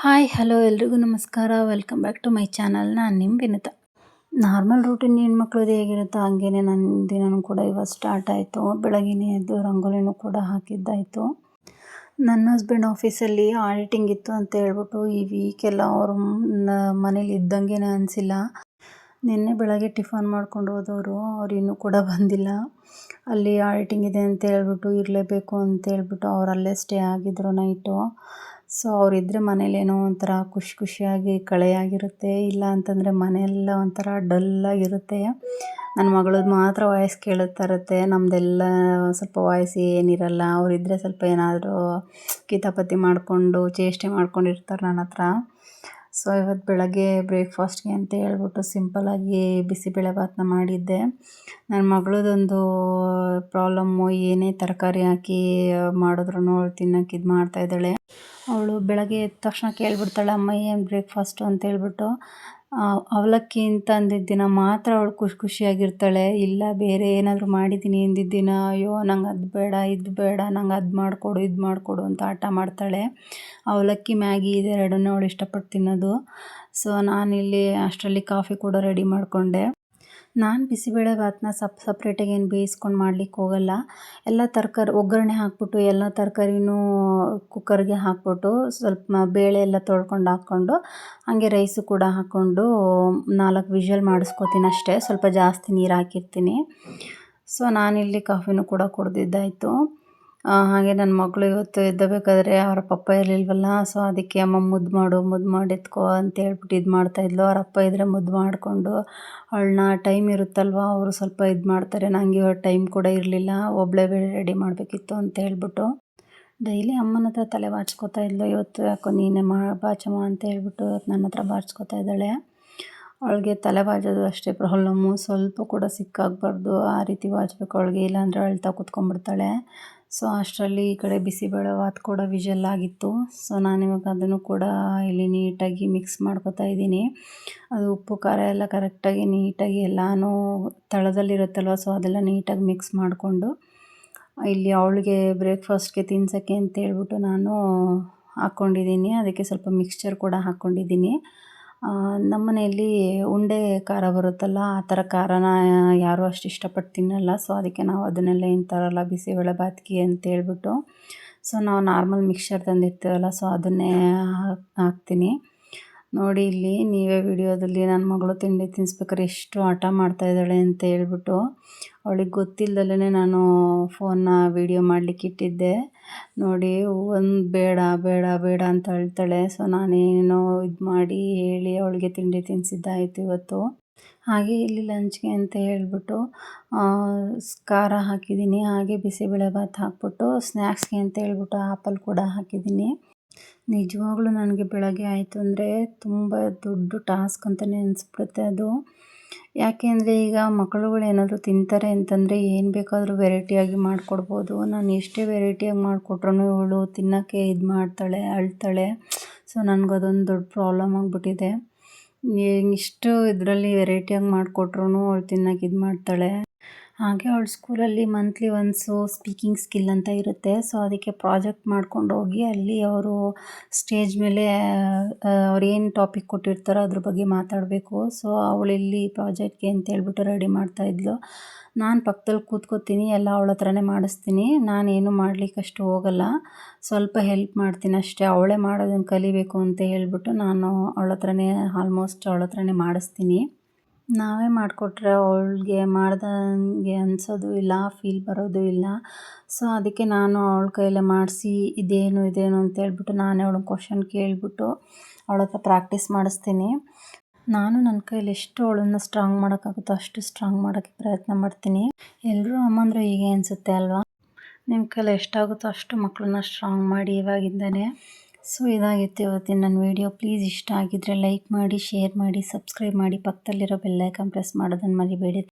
Hi, hello ಎಲ್ರಿಗೂ ನಮಸ್ಕಾರ. Welcome back to my channel. ನಾನು ನಿಮ್ಮ ವಿನಿತ. ನಾರ್ಮಲ್ ರೂಟೀನ್ ಹೆಣ್ಮಕ್ಳದ್ದು ಹೇಗಿರುತ್ತೋ ಹಾಗೇನೆ ನನ್ನ ದಿನವೂ ಕೂಡ ಇವತ್ತು ಸ್ಟಾರ್ಟ್ ಆಯಿತು. ಬೆಳಗಿನೇ ಎದ್ದು ರಂಗೋಲಿನೂ ಕೂಡ ಹಾಕಿದ್ದಾಯಿತು. ನನ್ನ ಹಸ್ಬೆಂಡ್ ಆಫೀಸಲ್ಲಿ ಆಡಿಟಿಂಗ್ ಇತ್ತು ಅಂತ ಹೇಳ್ಬಿಟ್ಟು ಈ ವೀಕೆಲ್ಲ ಅವರು ಮನೇಲಿ ಇದ್ದಂಗೆ ಅನಿಸಿಲ್ಲ. ನಿನ್ನೆ ಬೆಳಗ್ಗೆ ಟಿಫನ್ ಮಾಡ್ಕೊಂಡು ಹೋದವರು, ಅವ್ರು ಇನ್ನೂ ಕೂಡ ಬಂದಿಲ್ಲ. ಅಲ್ಲಿ ಆಡಿಟಿಂಗ್ ಇದೆ ಅಂತ ಹೇಳ್ಬಿಟ್ಟು ಇರಲೇಬೇಕು ಅಂತ ಹೇಳ್ಬಿಟ್ಟು ಅವರಲ್ಲೇ ಸ್ಟೇ ಆಗಿದ್ರು ನೈಟು ಸೊ ಅವರಿದ್ದರೆ ಮನೇಲೇನೋ ಒಂಥರ ಖುಷಿ ಖುಷಿಯಾಗಿ ಕಳೆಯಾಗಿರುತ್ತೆ, ಇಲ್ಲ ಅಂತಂದರೆ ಮನೆಯೆಲ್ಲ ಒಂಥರ ಡಲ್ಲಾಗಿರುತ್ತೆ. ನನ್ನ ಮಗಳದ್ದು ಮಾತ್ರ ವಾಯ್ಸ್ ಕೇಳುತ್ತಾ ಇರುತ್ತೆ ನಮ್ಮದೆಲ್ಲ ಸ್ವಲ್ಪ ವಾಯ್ಸ್ ಏನಿರಲ್ಲ ಅವರಿದ್ದರೆ ಸ್ವಲ್ಪ ಏನಾದರೂ ಕಿತಾಪತಿ ಮಾಡಿಕೊಂಡು ಚೇಷ್ಟೆ ಮಾಡ್ಕೊಂಡಿರ್ತಾರೆ ನನ್ನ ಹತ್ರ. ಸೊ ಇವತ್ತು ಬೆಳಗ್ಗೆ ಬ್ರೇಕ್ಫಾಸ್ಟ್ಗೆ ಅಂತ ಹೇಳ್ಬಿಟ್ಟು ಸಿಂಪಲ್ಲಾಗಿ ಬಿಸಿಬೇಳೆಭಾತನ್ನ ಮಾಡಿದ್ದೆ. ನನ್ನ ಮಗಳದೊಂದು ಪ್ರಾಬ್ಲಮ್ಮು, ಏನೇ ತರಕಾರಿ ಹಾಕಿ ಮಾಡಿದ್ರು ತಿನ್ನೋಕೆ ಇದು ಮಾಡ್ತಾಯಿದ್ದಾಳೆ ಅವಳು ಬೆಳಗ್ಗೆ ಎದ್ದ ತಕ್ಷಣ ಕೇಳ್ಬಿಡ್ತಾಳೆ, ಅಮ್ಮ, ಏನು ಬ್ರೇಕ್ಫಾಸ್ಟು ಅಂತ ಹೇಳ್ಬಿಟ್ಟು? ಅವಲಕ್ಕಿ ಅಂತ ಅಂದಿದ್ದ ದಿನ ಮಾತ್ರ ಅವಳು ಖುಷಿ ಖುಷಿಯಾಗಿರ್ತಾಳೆ. ಇಲ್ಲ, ಬೇರೆ ಏನಾದರೂ ಮಾಡಿದ್ದೀನಿ ಎಂದಿದ್ದ ದಿನ ಅಯ್ಯೋ, ನಂಗೆ ಅದು ಬೇಡ, ಇದು ಬೇಡ, ನಂಗೆ ಅದು ಮಾಡಿಕೊಡು, ಇದು ಮಾಡಿಕೊಡು ಅಂತ ಆಟ ಮಾಡ್ತಾಳೆ. ಅವಲಕ್ಕಿ, ಮ್ಯಾಗಿ ಇದೆರಡನ್ನೂ ಅವಳು ಇಷ್ಟಪಟ್ಟು ತಿನ್ನೋದು. ಸೊ, ನಾನಿಲ್ಲಿ ಅಷ್ಟರಲ್ಲಿ ಕಾಫಿ ಕೂಡ ರೆಡಿ ಮಾಡಿಕೊಂಡೆ. ನಾನು ಬಿಸಿಬೇಳೆಭಾತನ್ನ ಸಪ್ ಸಪ್ರೇಟಾಗಿ ಏನು ಬೇಯಿಸ್ಕೊಂಡು ಮಾಡ್ಲಿಕ್ಕೆ ಹೋಗಲ್ಲ. ಎಲ್ಲ ತರಕಾರಿ ಒಗ್ಗರಣೆ ಹಾಕ್ಬಿಟ್ಟು, ಎಲ್ಲ ತರಕಾರಿನೂ ಕುಕ್ಕರ್ಗೆ ಹಾಕ್ಬಿಟ್ಟು ಸ್ವಲ್ಪ ಬೇಳೆ ಎಲ್ಲ ತೊಳ್ಕೊಂಡು ಹಾಕ್ಕೊಂಡು, ಹಾಗೆ ರೈಸು ಕೂಡ ಹಾಕ್ಕೊಂಡು ನಾಲ್ಕು ವಿಷಲ್ ಮಾಡಿಸ್ಕೋತೀನಿ ಅಷ್ಟೇ. ಸ್ವಲ್ಪ ಜಾಸ್ತಿ ನೀರು ಹಾಕಿರ್ತೀನಿ. ಸೊ ನಾನಿಲ್ಲಿ ಕಾಫಿನೂ ಕೂಡ ಕುಡ್ದಿದ್ದಾಯಿತು. ಹಾಗೆ ನನ್ನ ಮಗಳು ಇವತ್ತು ಎದ್ದಬೇಕಾದ್ರೆ ಅವರ ಪಪ್ಪ ಇರಲಿಲ್ವಲ್ಲ ಸೊ ಅದಕ್ಕೆ ಅಮ್ಮ ಮುದ್ದು ಮಾಡು, ಮುದ್ದು ಮಾಡಿ ಎತ್ಕೋ ಅಂತ ಹೇಳ್ಬಿಟ್ಟು ಇದು ಮಾಡ್ತಾಯಿದ್ಲು ಅವ್ರ ಅಪ್ಪ ಇದ್ದರೆ ಮುದ್ದು ಮಾಡಿಕೊಂಡು, ಅವಳನ್ನ ಟೈಮ್ ಇರುತ್ತಲ್ವ, ಅವರು ಸ್ವಲ್ಪ ಇದು ಮಾಡ್ತಾರೆ ನನಗೆ ಇವತ್ತು ಟೈಮ್ ಕೂಡ ಇರಲಿಲ್ಲ ಒಬ್ಬಳೇ ಬೇರೆ ರೆಡಿ ಮಾಡಬೇಕಿತ್ತು ಅಂತ ಹೇಳ್ಬಿಟ್ಟು ಡೈಲಿ ಅಮ್ಮನ ಹತ್ರ ತಲೆ ಬಾಚ್ಕೋತಾ ಇದ್ಲು. ಇವತ್ತು ಯಾಕೋ ನೀನೇ ಮಾ, ಬಾಚಮ್ಮ ಅಂತ ಹೇಳ್ಬಿಟ್ಟು ಇವತ್ತು ನನ್ನ ಹತ್ರ ಬಾಚ್ಕೋತಾ ಇದ್ದಾಳೆ. ಅವಳಿಗೆ ತಲೆ ಬಾಜೋದು ಅಷ್ಟೇ ಪ್ರಾಬ್ಲಮ್ಮು ಸ್ವಲ್ಪ ಕೂಡ ಸಿಕ್ಕಾಗಬಾರ್ದು. ಆ ರೀತಿ ವಾಚ್ಬೇಕು ಅವಳಿಗೆ. ಇಲ್ಲಾಂದರೆ ಅಳ್ತಾ ಕೂತ್ಕೊಂಡ್ಬಿಡ್ತಾಳೆ. ಸೊ ಅಷ್ಟರಲ್ಲಿ ಈ ಕಡೆ ಬಿಸಿಬೇಳೆ ಬಾತ್ ಕೂಡ ವಿಜಲ್ ಆಗಿತ್ತು. ಸೊ ನಾನಿವಾಗ ಅದನ್ನು ಕೂಡ ಇಲ್ಲಿ ನೀಟಾಗಿ ಮಿಕ್ಸ್ ಮಾಡ್ಕೋತಾ ಇದ್ದೀನಿ. ಅದು ಉಪ್ಪು, ಖಾರ ಎಲ್ಲ ಕರೆಕ್ಟಾಗಿ ನೀಟಾಗಿ ಎಲ್ಲನೂ ತಳದಲ್ಲಿರುತ್ತಲ್ವ ಸೊ ಅದೆಲ್ಲ ನೀಟಾಗಿ ಮಿಕ್ಸ್ ಮಾಡಿಕೊಂಡು, ಇಲ್ಲಿ ಅವಳಿಗೆ ಬ್ರೇಕ್ಫಾಸ್ಟ್ಗೆ ತಿನ್ಸೋಕ್ಕೆ ಅಂತ ಹೇಳ್ಬಿಟ್ಟು ನಾನು ಹಾಕ್ಕೊಂಡಿದ್ದೀನಿ ಅದಕ್ಕೆ ಸ್ವಲ್ಪ ಮಿಕ್ಸ್ಚರ್ ಕೂಡ ಹಾಕ್ಕೊಂಡಿದ್ದೀನಿ ನಮ್ಮ ಮನೆಯಲ್ಲಿ ಉಂಡೆ ಖಾರ ಬರುತ್ತಲ್ಲ, ಆ ಥರ ಖಾರನ ಯಾರೂ ಅಷ್ಟು ಇಷ್ಟಪಟ್ಟು ತಿನ್ನಲ್ಲ. ಸೊ ಅದಕ್ಕೆ ನಾವು ಅದನ್ನೆಲ್ಲ ಏನು ತರಲ್ಲ ಅಂತ ಹೇಳ್ಬಿಟ್ಟು ಸೊ ನಾವು ನಾರ್ಮಲ್ ಮಿಕ್ಸರ್ ತಂದಿರ್ತೀವಲ್ಲ ಸೊ ಅದನ್ನೇ ಹಾಕ್ತೀನಿ. ನೋಡಿ ಇಲ್ಲಿ, ನೀವೇ ವಿಡಿಯೋದಲ್ಲಿ ನನ್ನ ಮಗಳು ತಿಂಡಿ ತಿನ್ನಿಸ್ಬೇಕಾದ್ರೆ ಎಷ್ಟು ಹಠ ಮಾಡ್ತಾಯಿದ್ದಾಳೆ ಅಂತ ಹೇಳ್ಬಿಟ್ಟು ಅವಳಿಗೆ ಗೊತ್ತಿಲ್ಲದಲೇ ನಾನು ಫೋನ್ನ ವೀಡಿಯೋ ಮಾಡಲಿಕ್ಕೆ ಇಟ್ಟಿದ್ದೆ. ನೋಡಿ ಒಂದು ಬೇಡ ಬೇಡ ಬೇಡ ಅಂತ ಹೇಳ್ತಾಳೆ. ಸೊ ನಾನೇನೋ ಇದು ಮಾಡಿ ಹೇಳಿ ಅವಳಿಗೆ ತಿಂಡಿ ತಿನ್ನಿಸಿದ್ದಾಯಿತು ಇವತ್ತು. ಹಾಗೆ ಇಲ್ಲಿ ಲಂಚ್ಗೆ ಅಂತ ಹೇಳ್ಬಿಟ್ಟು ಖಾರ ಹಾಕಿದ್ದೀನಿ. ಹಾಗೆ ಬಿಸಿಬೇಳೆಭಾತ್ ಹಾಕ್ಬಿಟ್ಟು, ಸ್ನ್ಯಾಕ್ಸ್ಗೆ ಅಂತ ಹೇಳ್ಬಿಟ್ಟು ಆಪಲ್ ಕೂಡ ಹಾಕಿದ್ದೀನಿ. ನಿಜವಾಗ್ಲೂ ನನಗೆ ಬೆಳಗ್ಗೆ ಆಯಿತು ಅಂದರೆ ತುಂಬ ದೊಡ್ಡ ಟಾಸ್ಕ್ ಅಂತಲೇ ಅನಿಸ್ಬಿಡುತ್ತೆ ಅದು. ಯಾಕೆ ಅಂದರೆ ಈಗ ಮಕ್ಕಳುಗಳು ಏನಾದರೂ ತಿಂತಾರೆ ಅಂತಂದರೆ ಏನು ಬೇಕಾದರೂ ವೆರೈಟಿಯಾಗಿ ಮಾಡಿಕೊಡ್ಬೋದು. ನಾನು ಎಷ್ಟೇ ವೆರೈಟಿಯಾಗಿ ಮಾಡಿಕೊಟ್ರೂ ಇವಳು ತಿನ್ನೋಕ್ಕೆ ಇದು ಮಾಡ್ತಾಳೆ, ಅಳ್ತಾಳೆ. ಸೊ ನನಗದೊಂದು ದೊಡ್ಡ ಪ್ರಾಬ್ಲಮ್ ಆಗಿಬಿಟ್ಟಿದೆ. ಇಷ್ಟು ಇದರಲ್ಲಿ ವೆರೈಟಿಯಾಗಿ ಮಾಡಿಕೊಟ್ರೂ ಅವ್ಳು ತಿನ್ನೋಕೆ ಇದು ಮಾಡ್ತಾಳೆ. ಹಾಗೆ ಅವಳ ಸ್ಕೂಲಲ್ಲಿ ಮಂತ್ಲಿ ಒನ್ಸು ಸ್ಪೀಕಿಂಗ್ ಸ್ಕಿಲ್ ಅಂತ ಇರುತ್ತೆ. ಸೊ ಅದಕ್ಕೆ ಪ್ರಾಜೆಕ್ಟ್ ಮಾಡ್ಕೊಂಡು ಹೋಗಿ ಅಲ್ಲಿ ಅವರು ಸ್ಟೇಜ್ ಮೇಲೆ ಅವ್ರೇನು ಟಾಪಿಕ್ ಕೊಟ್ಟಿರ್ತಾರೋ ಅದ್ರ ಬಗ್ಗೆ ಮಾತಾಡಬೇಕು. ಸೊ ಅವಳಿಲ್ಲಿ ಪ್ರಾಜೆಕ್ಟ್ಗೆ ಅಂತ ಹೇಳ್ಬಿಟ್ಟು ರೆಡಿ ಮಾಡ್ತಾಯಿದ್ಲು ನಾನು ಪಕ್ಕದಲ್ಲಿ ಕೂತ್ಕೋತೀನಿ, ಎಲ್ಲ ಅವಳ ಹತ್ರನೇ ಮಾಡಿಸ್ತೀನಿ. ನಾನೇನು ಮಾಡಲಿಕ್ಕೆ ಅಷ್ಟು ಹೋಗಲ್ಲ. ಸ್ವಲ್ಪ ಹೆಲ್ಪ್ ಮಾಡ್ತೀನಿ ಅಷ್ಟೇ. ಅವಳೇ ಮಾಡೋದನ್ನು ಕಲಿಬೇಕು ಅಂತ ಹೇಳ್ಬಿಟ್ಟು ನಾನು ಅವಳ ಹತ್ರನೇ ಆಲ್ಮೋಸ್ಟ್ ಅವಳ ಹತ್ರನೇ ಮಾಡಿಸ್ತೀನಿ. ನಾವೇ ಮಾಡಿಕೊಟ್ರೆ ಅವಳಿಗೆ ಮಾಡ್ದಂಗೆ ಅನಿಸೋದು ಇಲ್ಲ ಫೀಲ್ ಬರೋದು ಇಲ್ಲ. ಸೊ ಅದಕ್ಕೆ ನಾನು ಅವಳ ಕೈಯಲ್ಲೇ ಮಾಡಿಸಿ, ಇದೇನು ಇದೇನು ಅಂತ ಹೇಳ್ಬಿಟ್ಟು ನಾನೇ ಅವಳನ್ನ ಕ್ವಶನ್ ಕೇಳಿಬಿಟ್ಟು ಅವಳ ಹತ್ರ ಪ್ರಾಕ್ಟೀಸ್ ಮಾಡಿಸ್ತೀನಿ. ನಾನು ನನ್ನ ಕೈಯಲ್ಲಿ ಎಷ್ಟು ಅವಳನ್ನು ಸ್ಟ್ರಾಂಗ್ ಮಾಡೋಕ್ಕಾಗುತ್ತೋ ಅಷ್ಟು ಸ್ಟ್ರಾಂಗ್ ಮಾಡೋಕ್ಕೆ ಪ್ರಯತ್ನ ಮಾಡ್ತೀನಿ. ಎಲ್ಲರೂ ಅಮ್ಮಂದ್ರೆ ಹೀಗೆ ಅನಿಸುತ್ತೆ ಅಲ್ವಾ? ನಿಮ್ಮ ಕೈಯಲ್ಲಿ ಎಷ್ಟಾಗುತ್ತೋ ಅಷ್ಟು ಮಕ್ಕಳನ್ನ ಸ್ಟ್ರಾಂಗ್ ಮಾಡಿ ಇವಾಗಿಂದನೇ. ಸೊ, ಇದಾಗಿತ್ತು ಇವತ್ತಿನ ನನ್ನ ವೀಡಿಯೋ. ಪ್ಲೀಸ್ ಇಷ್ಟ ಆಗಿದ್ದರೆ ಲೈಕ್ ಮಾಡಿ, ಶೇರ್ ಮಾಡಿ, ಸಬ್ಸ್ಕ್ರೈಬ್ ಮಾಡಿ. ಪಕ್ಕದಲ್ಲಿರೋ ಬೆಲ್ಲೈಕನ್ ಪ್ರೆಸ್ ಮಾಡೋದನ್ನು ಮರಿಬೇಡಿ.